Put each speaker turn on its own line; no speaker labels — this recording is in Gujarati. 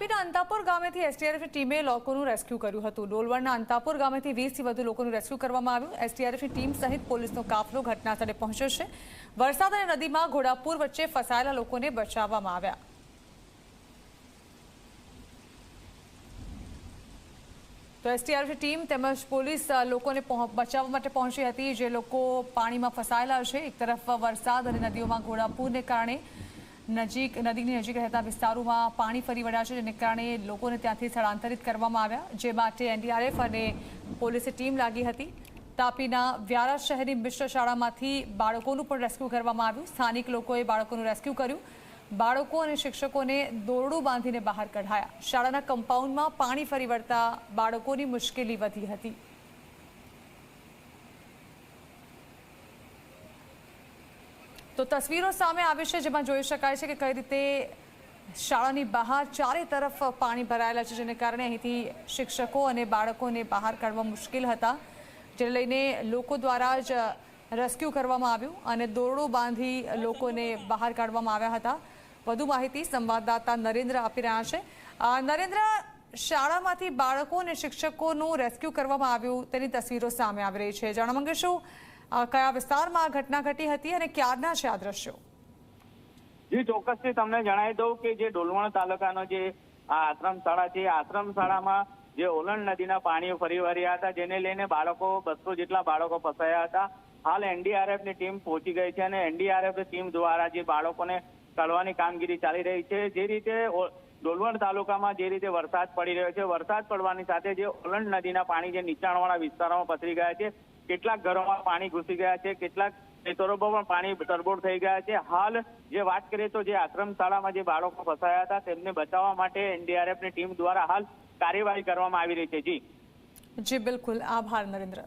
તાપીના અંતાપુર ગામેથી એસટીઆરએફની ટીમે લોકોનું રેસ્ક્યુ કર્યું હતું. ડોલવણના અંતાપુર ગામેથી વીસથી વધુ લોકોનું રેસ્ક્યુ કરવામાં આવ્યું. એસટીઆરએફની ટીમ સહિત પોલીસનો કાફલો ઘટનાસ્થળે પહોંચ્યો છે. વરસાદ અને નદીમાં ઘોડાપુર વચ્ચે ફસાયેલા લોકોને બચાવવામાં આવ્યા. તો એસટીઆરએફની ટીમ તેમજ પોલીસ લોકોને બચાવવા માટે પહોંચી હતી. જે લોકો પાણીમાં ફસાયેલા છે. એક તરફ વરસાદ અને નદીઓમાં ઘોડાપૂરને કારણે નજીક, નદીની નજીક રહેતા વિસ્તારોમાં પાણી ફરી વળ્યા છે, જેને કારણે લોકોને ત્યાંથી સ્થળાંતરિત કરવામાં આવ્યા. જે માટે એનડીઆરએફ અને પોલીસે ટીમ લાગી હતી. તાપીના વ્યારા શહેરની મિશ્ર શાળામાંથી બાળકોનું પણ રેસ્ક્યુ કરવામાં આવ્યું. સ્થાનિક લોકોએ બાળકોનું રેસ્ક્યુ કર્યું. બાળકો અને શિક્ષકોને દોરડું બાંધીને બહાર કઢાયા. શાળાના કમ્પાઉન્ડમાં પાણી ફરી વળતા બાળકોની મુશ્કેલી વધી હતી. તો તસવીરો સામે આવી છે, જેમાં જોઈ શકાય છે કે કઈ રીતે શાળાની બહાર ચારે તરફ પાણી ભરાયેલા છે, જેને કારણે અહીંથી શિક્ષકો અને બાળકોને બહાર કાઢવા મુશ્કેલ હતા જેને લઈને લોકો દ્વારા જ રેસ્ક્યુ કરવામાં આવ્યું અને દોરડું બાંધી લોકોને બહાર કાઢવામાં આવ્યા હતા. વધુ માહિતી સંવાદદાતા નરેન્દ્ર આપી રહ્યા છે. નરેન્દ્ર, શાળામાંથી બાળકો અને શિક્ષકોનું રેસ્ક્યુ કરવામાં આવ્યું, તેની તસવીરો સામે આવી રહી છે. જાણવા માંગે શું કયા વિસ્તારમાં આ ઘટના ઘટી હતી અને ક્યારના છે આ દ્રશ્યો?
જી, ચોક્કસથી તમને જણાવી દઉં કે જે ડોલવણ તાલુકાનો જે આ આશ્રમ શાળા છે આશ્રમશાળામાં આશ્રમ શાળામાં જે ઓલણ નદીના પાણીઓ ફરી વળ્યા હતા, જેને લઈને બાળકો, બસો જેટલા બાળકો ફસાયા હતા. હાલ એનડીઆરએફની ટીમ પહોંચી ગઈ છે અને એનડીઆરએફની ટીમ દ્વારા જે બાળકોને કાઢવાની કામગીરી ચાલી રહી છે. જે રીતે ડોલવણ તાલુકામાં જે રીતે વરસાદ પડી રહ્યો છે, વરસાદ પડવાની સાથે જે ઓલણ નદીના પાણી જે નીચાણવાળા વિસ્તારોમાં પસરી ગયા છે કેટલાક ઘરોમાં પાણી ઘૂસી ગયા છે, કેટલાક ખેતરોમાં પણ પાણી તરબોળ થઈ ગયા છે. હાલ જે વાત કરીએ તો જે આશ્રમ શાળામાં જે બાળકો ફસાયા હતા, તેમને બચાવવા માટે એનડીઆરએફની ટીમ દ્વારા હાલ કાર્યવાહી કરવામાં આવી રહી છે. જી.
જી, બિલકુલ. આભાર, નરેન્દ્ર.